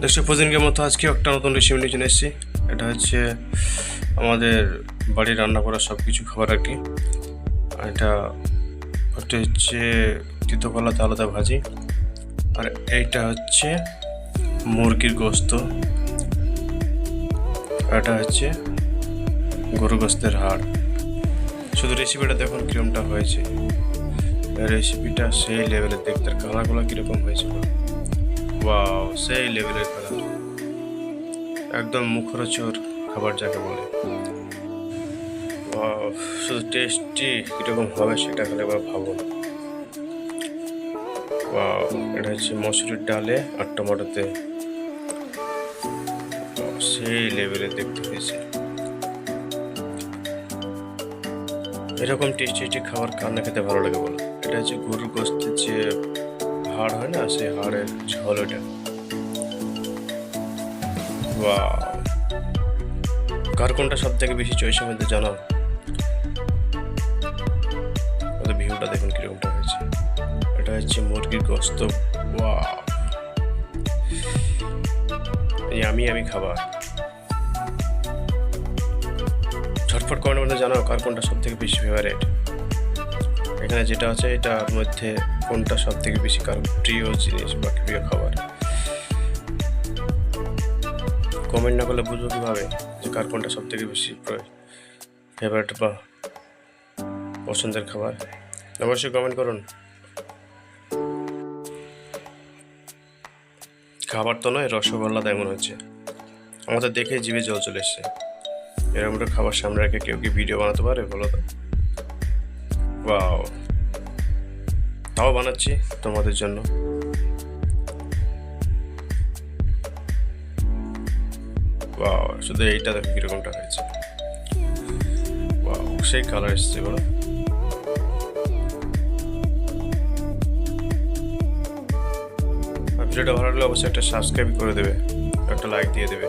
দর্শক প্রতিদিনকের মতো আজকে একটা নতুন রেসিপি নিয়ে চলে এসেছি। এটা হচ্ছে আমাদের বাড়ির রান্না করা সব কিছু খাবার আর কি। এটা একটা হচ্ছে তিতকলাতে আলাদা ভাজি। আর এইটা হচ্ছে মুরগির গোস্ত। এটা হচ্ছে গরু গোস্তের হাড়। শুধু রেসিপিটা দেখুন কিরমটা হয়েছে। রেসিপিটা সেই লেভেলের দেখতে কালারগুলো কীরকম হয়েছিল। ওয়াও সেই লেভেলের কালার একদম মুখরোচর খাবার যাকে বলে। শুধু টেস্টি কীরকম হবে সেটা খেলে আবার ভাবো না। এটা হচ্ছে মসুরির ডালে আর টমেটোতে। সেই লেভেলে দেখতে হয়েছে এরকম টেস্টি টেস্টি খাবার কান্না খেতে ভালো লাগে বলো? এটা হচ্ছে গরুর গোস্তের যে হাড় হয় না, সেই হাড়ের ঝোল ওটা! কার কোনটা সব থেকে বেশি চয়েসের মধ্যে জানাও ওদের ভিউটা দেখুন কিরকমটা হয়েছে। এটা হচ্ছে মুরগির গোস্ত। ওয়াও। এই আমি আমি খাবার। ঝটফট কমেন্টের মধ্যে জানাও কার কোনটা সব থেকে বেশি ফেভারিট এখানে যেটা আছে, এটার মধ্যে কোনটা সব থেকে বেশি কার প্রিয় জিনিস বা প্রিয় খাবার। কমেন্ট না করলে বুঝব কীভাবে যে কার কোনটা সব থেকে বেশি ফেভারিট বা পছন্দের খাবার। অবশ্যই কমেন্ট করুন। খাবার তো নয়, রসগোল্লা তেমন হচ্ছে। আমাদের দেখে জিভে জল চলে এসছে। এরকম একটা খাবার সামনে রেখে কেউ কি ভিডিও বানাতে পারে বলো তো? বাও তাও বানাচ্ছি তোমাদের জন্য। শুধু এইটা দেখো কিরকমটা হয়েছে। সেই কালার এসছে বলো। ভিডিওটা ভালো লাগলে অবশ্যই একটা সাবস্ক্রাইব করে দেবে, একটা লাইক দিয়ে দেবে।